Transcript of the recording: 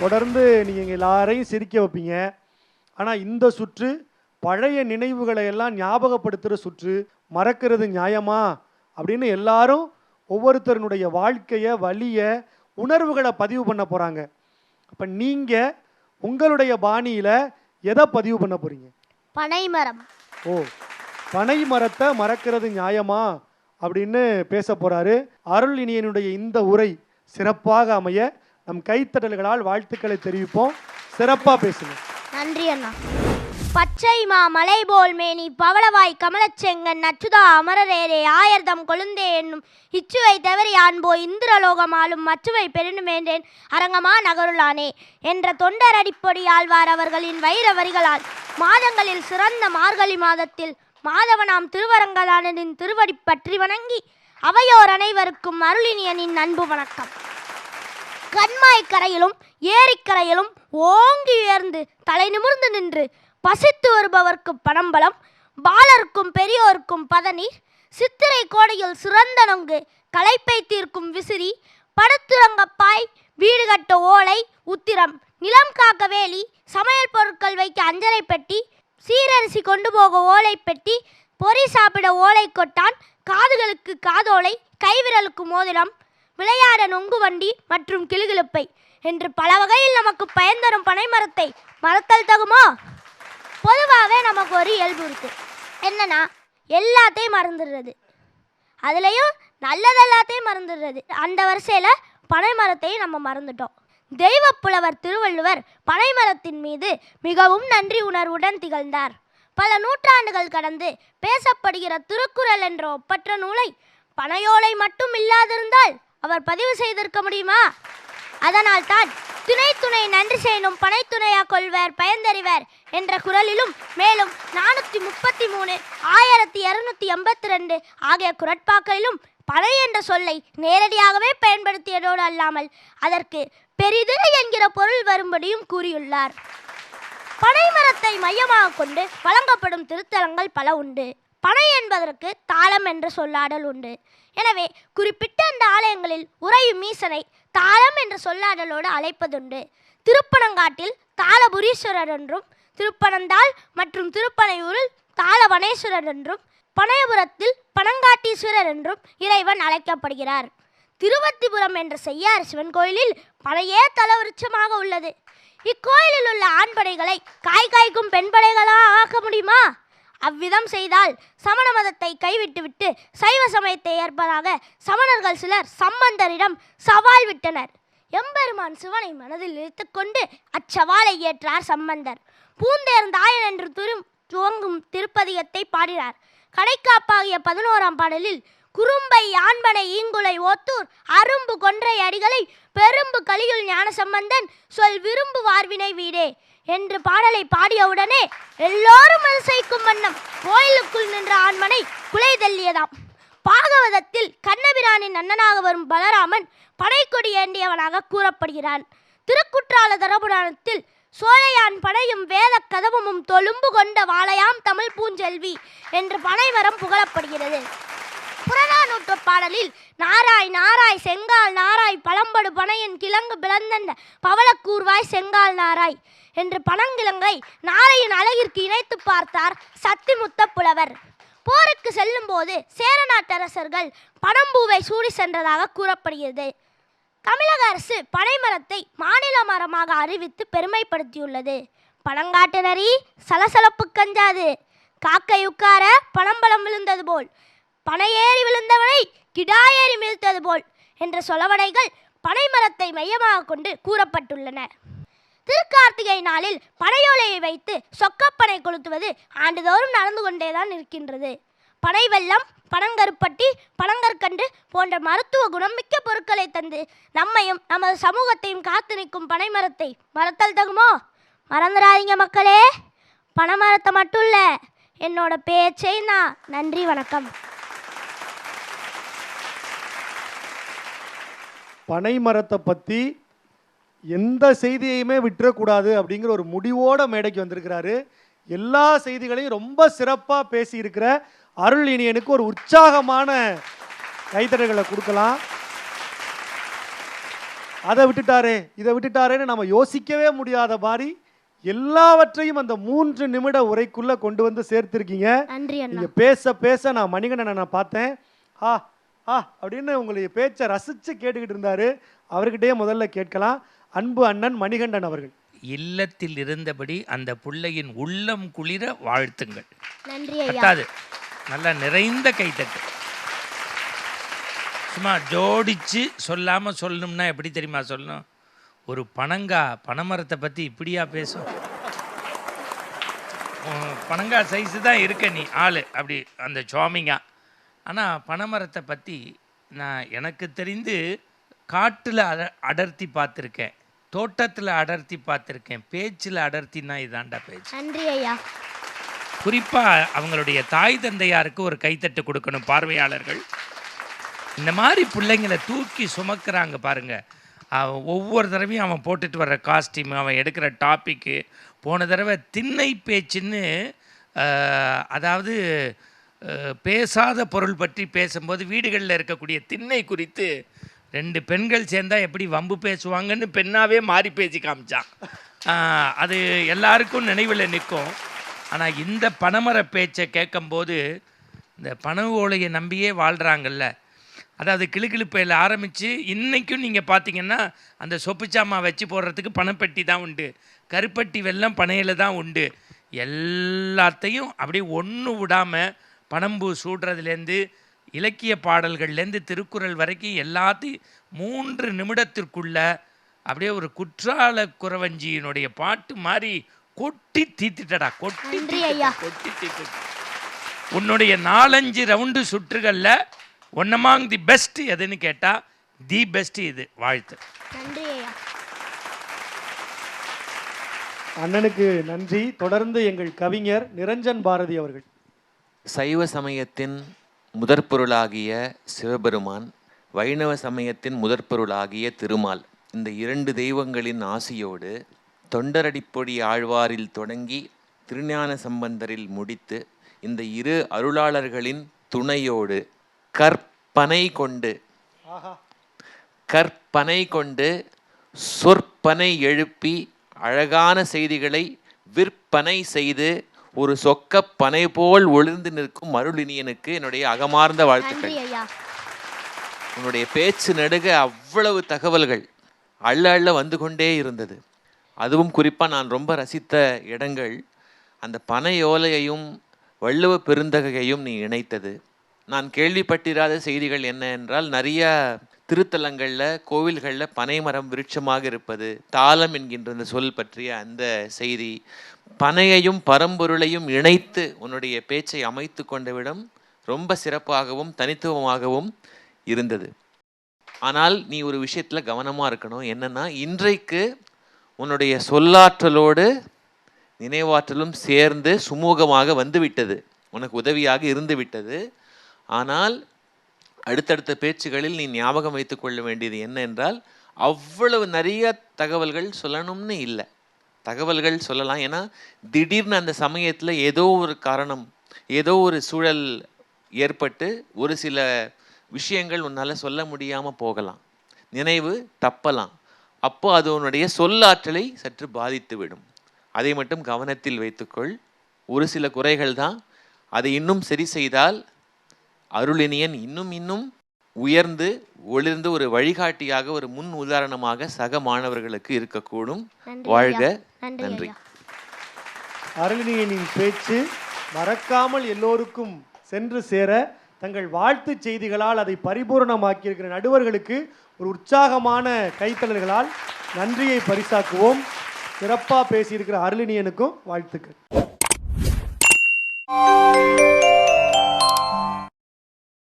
தொடர்ந்து நீங்கள் எல்லாரையும் சிரிக்க வைப்பீங்க. ஆனால் இந்த சுற்று பழைய நினைவுகளை எல்லாம் ஞாபகப்படுத்துகிற சுற்று மறக்கிறது நியாயமா? அப்படின்னு எல்லாரும் ஒவ்வொருத்தருனுடைய வாழ்க்கையை வலியை உணர்வுகளை பதிவு பண்ண போகிறாங்க அப்போ நீங்கள் உங்களுடைய பாணியில் எதை பதிவு பண்ண போகிறீங்க பனைமரம். ஓ பனை மரத்தை மறக்கிறது நியாயமா? அப்படின்னு பேச போறாரு. அருள் இனியனுடைய இந்த உரை சிறப்பாக அமைய நம் கைத்தட்டல்களால் வாழ்த்துக்களை தெரிவிப்போம். சிறப்பா பேசுங்க. நன்றி அண்ணா. பச்சை மா மலை போல் மேனி பவளவாய் கமலச்செங்கன் நச்சுதா அமரரேரே ஆயர்தம் கொழுந்தே என்னும் இச்சுவை தவறி ஆண்போ இந்திரலோகம் ஆளும் மச்சுவை பெருணுமேன்றேன் அரங்கமா நகருளானே என்ற தொண்டர் அடிப்பொடி ஆழ்வார் அவர்களின் வைர வரிகளால் மாதங்களில் சிறந்த மார்கழி மாதத்தில் மாதவனாம் திருவரங்கதானனின் திருவடி பற்றி வணங்கி அவையோர் அனைவருக்கும் அருளினியனின் அன்பு வணக்கம். கண்மாய் கரையிலும் ஏரிக்கரையிலும் ஓங்கி உயர்ந்து தலை நிமிர்ந்து நின்று பசித்து வருபவர்க்கு பணம்பலம் பாலருக்கும் பெரியோருக்கும் பதநீர் சித்திரை கோடையில் சிறந்த நொங்கு களைப்பை தீர்க்கும் விசிறி படுத்துறங்கப்பாய் வீடு கட்ட ஓலை உத்திரம் நிலம் காக்க வேலி சமையல் பொருட்கள் வைக்க அஞ்சரை பெட்டி சீரரிசி கொண்டு போக ஓலை பெட்டி பொறி சாப்பிட ஓலை கொட்டான் காதுகளுக்கு காதோலை கைவிரலுக்கு மோதிரம் விளையாட நொங்கு வண்டி மற்றும் கிளுகிழுப்பை. என்று பல வகையில் நமக்கு பயன் தரும் பனைமரத்தை மறத்தல் தகுமோ? பொதுவாகவே நமக்கு ஒரு இயல்பு இருக்கு. என்னன்னா எல்லாத்தையும் மறந்துடுறது. அதுலேயும் நல்லது எல்லாத்தையும் மறந்துடுறது. அந்த வரிசையில் பனைமரத்தையும் நம்ம மறந்துட்டோம். தெய்வ புலவர் திருவள்ளுவர் பனைமரத்தின் மீது மிகவும் நன்றி உணர்வுடன் திகழ்ந்தார். பல நூற்றாண்டுகள் கடந்து பேசப்படுகிற திருக்குறள் என்ற ஒப்பற்ற நூலை பனையோலை மட்டும் இல்லாதிருந்தால் அவர் பதிவு செய்திருக்க முடியுமா? அதனால் தான் துணை துணை நன்றி செய்யணும் பனைத்துணையா கொள்வர் பயந்தறிவர் என்ற குரலிலும் மேலும் நானூற்றி முப்பத்தி மூணு ஆயிரத்தி இரநூத்தி எண்பத்தி ரெண்டு ஆகிய குரட்பாக்களிலும் பனை என்ற சொல்லை நேரடியாகவே பயன்படுத்தியதோடு அல்லாமல் அதற்கு பெரிது என்கிற பொருள் வரும்படியும் கூறியுள்ளார். பனை மரத்தை மையமாக கொண்டு வழங்கப்படும் திருத்தலங்கள் பல உண்டு. பனை என்பதற்கு தாளம் என்ற சொல்லாடல் உண்டு. எனவே குறிப்பிட்ட அந்த ஆலயங்களில் உறையும் ஈசனை தாளம் என்ற சொல்லாடலோடு அழைப்பதுண்டு. திருப்பனங்காட்டில் தாளபுரீஸ்வரர் என்றும் திருப்பனந்தாள் மற்றும் திருப்பனையூரில் தாளவனேஸ்வரர் என்றும் பனையபுரத்தில் பனங்காட்டீஸ்வரர் என்றும் இறைவன் அழைக்கப்படுகிறார். திருவத்திபுரம் என்ற செய்யார் சிவன் கோயிலில் பனையே தலவிருட்சமாக உள்ளது. இக்கோயிலில் உள்ள ஆண் படைகளை காய் காய்க்கும் பெண் படைகளாக ஆக்க முடியுமா? அவ்விதம் செய்தால் சமண மதத்தை கைவிட்டுவிட்டு சைவ சமயத்தை ஏற்பதாக சமணர்கள் சிலர் சம்பந்தரிடம் சவால் விட்டனர். எம்பெருமான் சிவனை மனதில் இழுத்துக்கொண்டு அச்சவாலை ஏற்றார் சம்பந்தர். பூந்தேர்ந்தாயன் என்று துரு துவங்கும் திருப்பதியத்தை பாடினார். கடைக்காப்பாகிய பதினோராம் பாடலில் குறும்பை ஆண்பனை ஈங்குலை ஓத்தூர் அரும்பு கொன்றை அடிகளை பெரும்பு கலியுள் ஞானசம்பந்தன் சொல் விரும்பு வார்வினை வீடே என்று பாடலை பாடியவுடனே எல்லோரும் அதிசயிக்கும் வண்ணம் கோயிலுக்குள் நின்ற ஆண்மனை குலை தள்ளியதாம். பாகவதத்தில் கண்ணபிரானின் அண்ணனாக வரும் பலராமன் படைக்கொடி ஏந்தியவனாக கூறப்படுகிறான். திருக்குற்றால தரபுராணத்தில் சோழையான் படையும் வேத கதவமும் தொழும்பு கொண்ட வாளையாம் தமிழ் பூஞ்செல்வி என்று பனைமரம் புகழப்படுகிறது. புறநானூற்று பாடலில் நாராய் நாராய் செங்கால் நாராய் பழம்படு பனையின் கிழங்கு பிளந்தந்த பவளக்கூர்வாய் செங்கால் நாராய் என்று பனங்கிழங்கை நாரையின் அழகிற்கு இணைத்து பார்த்தார் சத்திமுத்த புலவர். போருக்கு செல்லும்போது சேர நாட்டரசர்கள் பனம்பூவை சூடி சென்றதாக கூறப்படுகிறது. தமிழக அரசு பனைமரத்தை மாநில மரமாக அறிவித்து பெருமைப்படுத்தியுள்ளது. பனங்காட்டு நரி சலசலப்பு கஞ்சாது. காக்கை உட்கார பனம்பழம் விழுந்தது போல். பனையேறி விழுந்தவனை ஏறி மீழ்த்தது போல் என்ற சொலவடைகள் பனைமரத்தை மையமாக கொண்டு கூறப்பட்டுள்ளன. திருக்கார்த்திகை நாளில் பனையோலையை வைத்து சொக்கப்பனை கொளுத்துவது ஆண்டுதோறும் நடந்து கொண்டேதான் இருக்கின்றது பனை வெள்ளம் பனங்கருப்பட்டி பனங்கற்கண்டு போன்ற மருத்துவ குணம் மிக்க பொருட்களை தந்து நம்மையும் நமது சமூகத்தையும் காத்து நிற்கும் பனைமரத்தை மறத்தல் தகுமோ? மறந்துடாதீங்க மக்களே. பனைமரத்தை மட்டும் இல்லை என்னோட பேச்சை நான் நன்றி வணக்கம். பனை மரத்தை பற்றி எந்த செய்தியையுமே விட்டுறக்கூடாது அப்படிங்கிற ஒரு முடிவோட மேடைக்கு வந்திருக்கிறாரு. எல்லா செய்திகளையும் ரொம்ப சிறப்பாக பேசியிருக்கிற அருள் இனியனுக்கு ஒரு உற்சாகமான கைத்தறல்களை கொடுக்கலாம். அதை விட்டுட்டாரே இதை விட்டுட்டாரேன்னு நம்ம யோசிக்கவே முடியாத மாதிரி எல்லாவற்றையும் அந்த மூன்று நிமிட உரைக்குள்ள கொண்டு வந்து சேர்த்திருக்கீங்க. நன்றி அண்ணா. நீங்க பேச பேச நான் மணிகண்டனை நான் பார்த்தேன். ஆ ஆ அப்படின்னு உங்களுடைய பேச்சை ரசிச்சு கேட்டுக்கிட்டு இருந்தாரு. அவர்கிட்டயே முதல்ல கேட்கலாம். அன்பு அண்ணன் மணிகண்டன் அவர்கள். இல்லத்தில் இருந்தபடி அந்த புள்ளையின் உள்ளம் குளிர வாழ்த்துங்கள். நன்றி ஐயா. பத்தாது. நல்லா நிறைந்த கைத்தட்டு. சும்மா ஜோடிச்சு சொல்லாம சொல்லணும்னா எப்படி தெரியுமா சொல்லணும்? ஒரு பனங்கா பனைமரத்தை பத்தி இப்படியா பேசும்? பனங்கா சைஸு தான் இருக்க நீ ஆளு. அப்படி அந்த சுவாமிங்க. ஆனால் பனைமரத்தை பற்றி நான் எனக்கு தெரிந்து காட்டில் அட அடர்த்தி பார்த்துருக்கேன். தோட்டத்தில் அடர்த்தி பார்த்துருக்கேன். பேச்சில் அடர்த்தின்னா இதாண்டா பேச்சு. நன்றி ஐயா. குறிப்பாக அவங்களுடைய தாய் தந்தையாருக்கு ஒரு கைத்தட்டு கொடுக்கணும் பார்வையாளர்கள். இந்த மாதிரி பிள்ளைங்களை தூக்கி சுமக்கிறாங்க பாருங்க. அவன் ஒவ்வொரு தடவையும் அவன் போட்டுட்டு வர்ற காஸ்டியூம் அவன் எடுக்கிற டாப்பிக்கு போன தடவை திண்ணை பேச்சுன்னு அதாவது பேசாத பொருள் பற்றி பேசும்போது வீடுகளில் இருக்கக்கூடிய திண்ணை குறித்து ரெண்டு பெண்கள் சேர்ந்தால் எப்படி வம்பு பேசுவாங்கன்னு பெண்ணாகவே மாறி பேசி காமிச்சான். அது எல்லாருக்கும் நினைவில் நிற்கும். ஆனால் இந்த பனைமர பேச்சை கேட்கும்போது இந்த பனை ஓலையை நம்பியே வாழ்கிறாங்கல்ல அதாவது கிளுகிளுப்பையில் ஆரம்பித்து இன்றைக்கும் நீங்கள் பார்த்தீங்கன்னா அந்த சொப்புச்சாமா வச்சு போடுறதுக்கு பணப்பெட்டி தான் உண்டு. கருப்பட்டி வெல்லம் பனையில் தான் உண்டு. எல்லாத்தையும் அப்படியே ஒன்று விடாமல் பனம்பூ சூடுறதுலேருந்து இலக்கிய பாடல்கள்லேருந்து திருக்குறள் வரைக்கும் எல்லாத்தையும் மூன்று நிமிடத்திற்குள்ள அப்படியே ஒரு குற்றால குறவஞ்சியினுடைய பாட்டு மாதிரி கொட்டி தீத்துட்டடா கொட்டி. கொட்டி தீத்துட்ட. உன்னுடைய நாலஞ்சு ரவுண்டு சுற்றுகளில் ஒன்னமாங் தி பெஸ்ட் எதுன்னு கேட்டால் தி பெஸ்ட் இது வாழ்த்து அண்ணனுக்கு நன்றி தொடர்ந்து எங்கள் கவிஞர் நிரஞ்சன் பாரதி அவர்கள் சைவ சமயத்தின் முதற் பொருளாகிய சிவபெருமான் வைணவ சமயத்தின் முதற் பொருளாகிய திருமால் இந்த இரண்டு தெய்வங்களின் ஆசியோடு தொண்டரடிப்பொடி ஆழ்வாரில் தொடங்கி திருஞான சம்பந்தரில் முடித்து இந்த இரு அருளாளர்களின் துணையோடு கற்பனை கொண்டு கற்பனை கொண்டு சொற்பனை எழுப்பி அழகான செய்திகளை விற்பனை செய்து ஒரு சொக்கப் பனை போல் ஒளிர்ந்து நிற்கும் அருளினியனுக்கு என்னுடைய அகமார்ந்த வாழ்த்துக்கள். உன்னுடைய பேச்சு நடுக அவ்வளவு தகவல்கள் அள்ள அள்ள வந்து கொண்டே இருந்தது. அதுவும் குறிப்பாக நான் ரொம்ப ரசித்த இடங்கள். அந்த பனை ஓலையையும் வள்ளுவ பெருந்தகையையும் நீ இணைத்தது. நான் கேள்விப்பட்டிராத செய்திகள் என்ன என்றால் நிறைய திருத்தலங்களில் கோவில்களில் பனைமரம் விருட்சமாக இருப்பது தாளம் என்கின்ற அந்த சொல் பற்றிய அந்த செய்தி. பனையையும் பரம்பொருளையும் இணைத்து உன்னுடைய பேச்சை அமைத்து கொண்ட விடம் ரொம்ப சிறப்பாகவும் தனித்துவமாகவும் இருந்தது. ஆனால் நீ ஒரு விஷயத்தில் கவனமாக இருக்கணும். என்னன்னா இன்றைக்கு உன்னுடைய சொல்லாற்றலோடு நினைவாற்றலும் சேர்ந்து சுமூகமாக வந்துவிட்டது. உனக்கு உதவியாக இருந்து விட்டது ஆனால் அடுத்தடுத்த பேச்சுகளில் நீ ஞாபகம் வைத்துக் கொள்ள வேண்டியது என்ன என்றால் அவ்வளவு நிறைய தகவல்கள் சொல்லணும்னு இல்லை. தகவல்கள் சொல்லலாம். ஏன்னா திடீர்னு அந்த சமயத்தில் ஏதோ ஒரு காரணம் ஏதோ ஒரு சூழல் ஏற்பட்டு ஒரு சில விஷயங்கள் உன்னால் சொல்ல முடியாமல் போகலாம். நினைவு தப்பலாம். அப்போ அது உன்னுடைய சொல்லாற்றலை சற்று பாதித்து விடும் அதை மட்டும் கவனத்தில் வைத்துக்கொள். ஒரு சில குறைகள் தான். அதை இன்னும் சரி செய்தால் அருளினியன் இன்னும் இன்னும் உயர்ந்து ஒளிர்ந்து ஒரு வழிகாட்டியாக ஒரு முன் உதாரணமாக சக மாணவர்களுக்கு இருக்கக்கூடும். வாழ்க. நன்றி அருளினியனின் பேச்சு மறக்காமல் எல்லோருக்கும் சென்று சேர தங்கள் வாழ்த்து செய்திகளால் அதை பரிபூரணமாக்கியிருக்கிற நடுவர்களுக்கு ஒரு உற்சாகமான கைத்தளர்களால் நன்றியை பரிசாக்குவோம். சிறப்பாக பேசியிருக்கிற அருளினியனுக்கும் வாழ்த்துக்கள்.